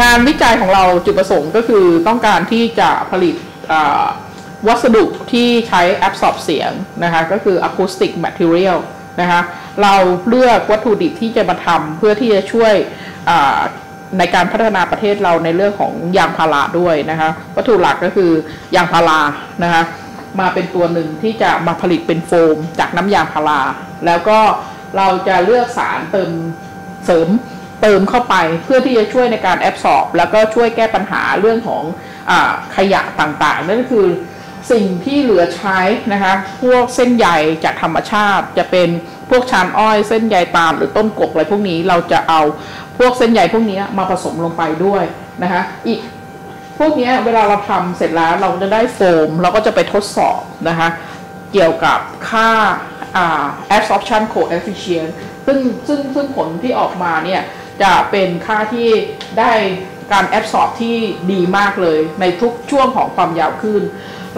งานวิจัยของเราจุดประสงค์ก็คือต้องการที่จะผลิตวัสดุที่ใช้แอบสอบเสียงนะคะก็คือ acoustic material นะคะเราเลือกวัตถุดิบที่จะมาทำเพื่อที่จะช่วยในการพัฒนาประเทศเราในเรื่องของยางพาราด้วยนะคะวัตถุหลักก็คือยางพารานะคะมาเป็นตัวหนึ่งที่จะมาผลิตเป็นโฟมจากน้ำยางพารา แล้วก็เราจะเลือกสารเติมเสริม เติมเข้าไปเพื่อที่จะช่วยในการแอบสอบ แล้วก็ช่วยแก้ปัญหาเรื่องของอขยะต่างๆ นั่นก็คือสิ่งที่เหลือใช้นะคะพวกเส้นใยจากธรรมชาติ จะเป็นพวกชานอ้อยเส้นใยปาล์มหรือต้นกกอะไรพวกนี้เราจะเอาพวกเส้นใยพวกนี้มาผสมลงไปด้วยนะคะอีกพวกนี้เวลาเราทำเสร็จแล้วเราจะได้โฟม เราก็จะไปทดสอบนะคะเกี่ยวกับค่า absorption coefficient ซึ่งซึ่งซึ่งผลที่ออกมาเนี่ย จะเป็นค่าที่ได้การแอบสอบที่ดีมากเลย ในทุกช่วงของความยาวขึ้น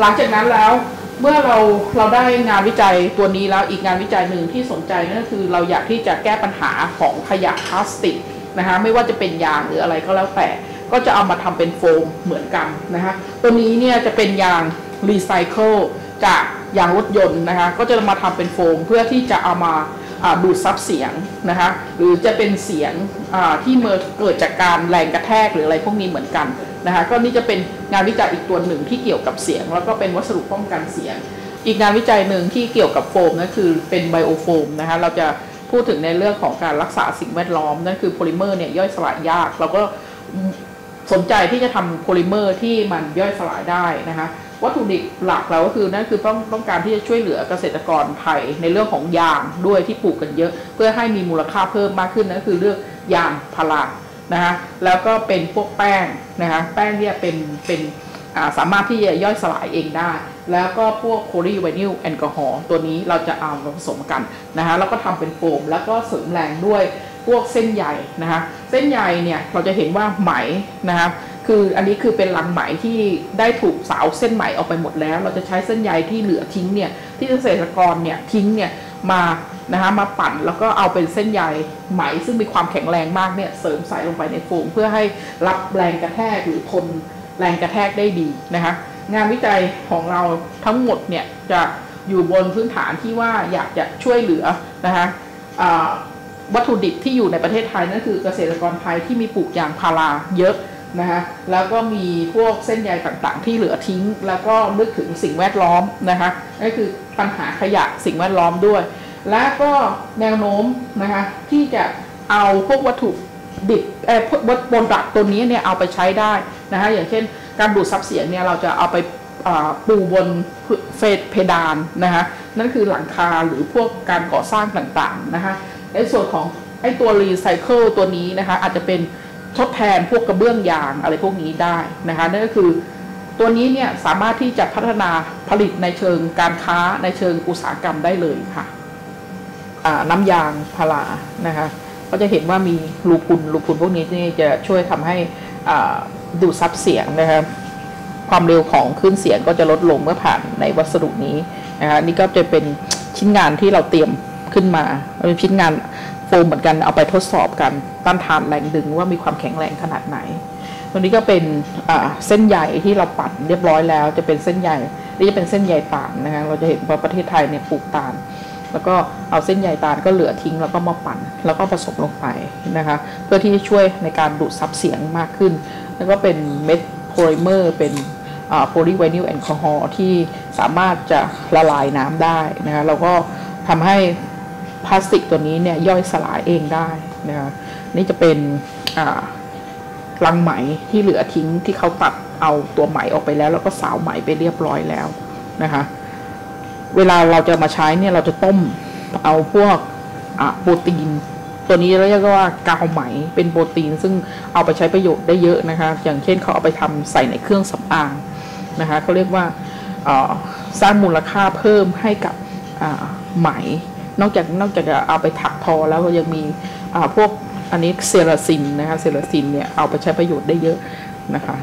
หลังจากนั้นแล้วเมื่อเราเราได้งานวิจัยตัวนี้แล้วอีกงานวิจัยหนึ่งที่สนใจนั่นก็คือเราอยากที่จะแก้ปัญหาของขยะพลาสติกนะคะไม่ว่าจะเป็นยางหรืออะไรก็แล้วแต่ ก็จะเอามาทำเป็นโฟมเหมือนกันนะคะตัวนี้เนี่ยจะเป็นยางรีไซเคิลจากยางรถยนต์นะคะก็จะมาทำเป็นโฟมเพื่อที่จะเอามา ดูดซับเสียงนะคะหรือจะเป็นเสียงที่เมื่อเกิดจากการแรงกระแทกหรืออะไรพวกนี้เหมือนกันนะคะก็นี่จะเป็นงานวิจัยอีกตัวหนึ่งที่เกี่ยวกับเสียง แล้วก็เป็นวัสดุป้องกันเสียง อีกงานวิจัยหนึ่งที่เกี่ยวกับโฟมนั่นคือเป็นไบโอโฟมนะคะเราจะพูดถึงในเรื่องของการรักษาสิ่งแวดล้อมนั่นคือโพลิเมอร์เนี่ยย่อยสลายยาก เราก็สนใจที่จะทำโพลิเมอร์ที่มันย่อยสลายได้นะคะ วัตถุดิบหลักเราก็คือนั่นคือต้องต้องการที่จะช่วยเหลือเกษตรกรไทยในเรื่องของยางด้วยที่ปลูกกันเยอะ เพื่อให้มีมูลค่าเพิ่มมากขึ้นนั่นคือเรื่องยางพารานะคะแล้วก็เป็นพวกแป้งนะคะแป้งเนี่ยเป็นเป็นสามารถที่จะย่อยสลายเองได้ แล้วก็พวกโพลีไวนิลแอลกอฮอล์ตัวนี้เราจะเอามาผสมกันนะคะแล้วก็ทำเป็นโฟมแล้วก็เสริมแรงด้วยพวกเส้นใยนะคะเส้นใยเนี่ยเราจะเห็นว่าไหมนะคะ คืออันนี้คือเป็นลังไหมที่ได้ถูกสาวเส้นไหมออกไปหมดแล้ว เราจะใช้เส้นใยที่เหลือทิ้งเนี่ยที่เกษตรกรเนี่ยทิ้งเนี่ยมานะคะมาปั่นแล้วก็เอาเป็นเส้นใยไหมซึ่งมีความแข็งแรงมากเนี่ยเสริมใส่ลงไปในโฟมเพื่อให้รับแรงกระแทกหรือทนแรงกระแทกได้ดีนะคะงานวิจัยของเราทั้งหมดเนี่ยจะอยู่บนพื้นฐานที่ว่าอยากจะช่วยเหลือนะคะวัตถุดิบที่อยู่ในประเทศไทยนั่นคือเกษตรกรไทยที่มีปลูกยางพาราเยอะ นะคะแล้วก็มีพวกเส้นใยต่างๆ ที่เหลือทิ้ง แล้วก็นึกถึงสิ่งแวดล้อมนะคะนั่นคือปัญหาขยะสิ่งแวดล้อมด้วย และก็แนวโน้มนะคะที่จะเอาพวกวัตถุดิบเอ่อวัตถุดักตัวนี้เนี่ยเอาไปใช้ได้นะคะอย่างเช่น การดูดซับเสียงเนี่ยเราจะเอาไปปูบนเฟสเพดานนะคะนั่นคือหลังคาหรือพวกการก่อสร้างต่างๆนะคะในส่วนของไอ้ตัวรีไซเคิลตัวนี้นะคะอาจจะเป็น ทดแทนพวกกระเบื้องยางอะไรพวกนี้ได้นะคะนั่นก็คือตัวนี้เนี่ยสามารถที่จะพัฒนาผลิตในเชิงการค้าในเชิงอุตสาหกรรมได้เลยค่ะน้ำยางพารานะคะก็จะเห็นว่ามีรูพุนรูพุนพวกนี้นี่จะช่วยทำให้ดูดซับเสียงนะครับความเร็วของคลื่นเสียงก็จะลดลงเมื่อผ่านในวัสดุนี้นะคะนี่ก็จะเป็นชิ้นงานที่เราเตรียมขึ้นมาเป็นชิ้นงาน ฟมเหมือนกันเอาไปทดสอบกันต้านทานแรงดึงว่ามีความแข็งแรงขนาดไหน ตัวนี้ก็เป็นเส้นใยที่เราปั่นเรียบร้อยแล้ว จะเป็นเส้นใยนี่จะเป็นเส้นใยตาลนะคะเราจะเห็นว่าประเทศไทยเนี่ยปลูกตาลแล้วก็เอาเส้นใยตาลก็เหลือทิ้งแล้วก็มาปั่น แล้วก็ผสมลงไปนะคะ เพื่อที่จะช่วยในการดูดซับเสียงมากขึ้น แล้วก็เป็นเม็ดโพลิเมอร์เป็นโพลีไวนิลแอลกอฮอล์ที่สามารถจะละลายน้ำได้นะคะแล้วก็ทำให้ พลาสติกตัวนี้เนี่ยย่อยสลายเองได้นะคะนี่จะเป็นลังไหมที่เหลือทิ้งที่เขาตัดเอาตัวไหมออกไปแล้ว แล้วก็สาวไหมไปเรียบร้อยแล้วนะคะเวลาเราจะมาใช้เนี่ยเราจะต้มเอาพวกโปรตีนตัวนี้เรียกว่ากาวไหมเป็นโปรตีน ซึ่งเอาไปใช้ประโยชน์ได้เยอะนะคะอย่างเช่นเขาเอาไปทำใส่ในเครื่องสำอางนะคะเขาเรียกว่าสร้างมูลค่าเพิ่มให้กับไหม นอกจากนอกจากจะเอาไปถักทอแล้วก็ยังมีพวกอันนี้เซราซินนะคะเซราซินเนี่ยเอาไปใช้ประโยชน์ได้เยอะนะคะ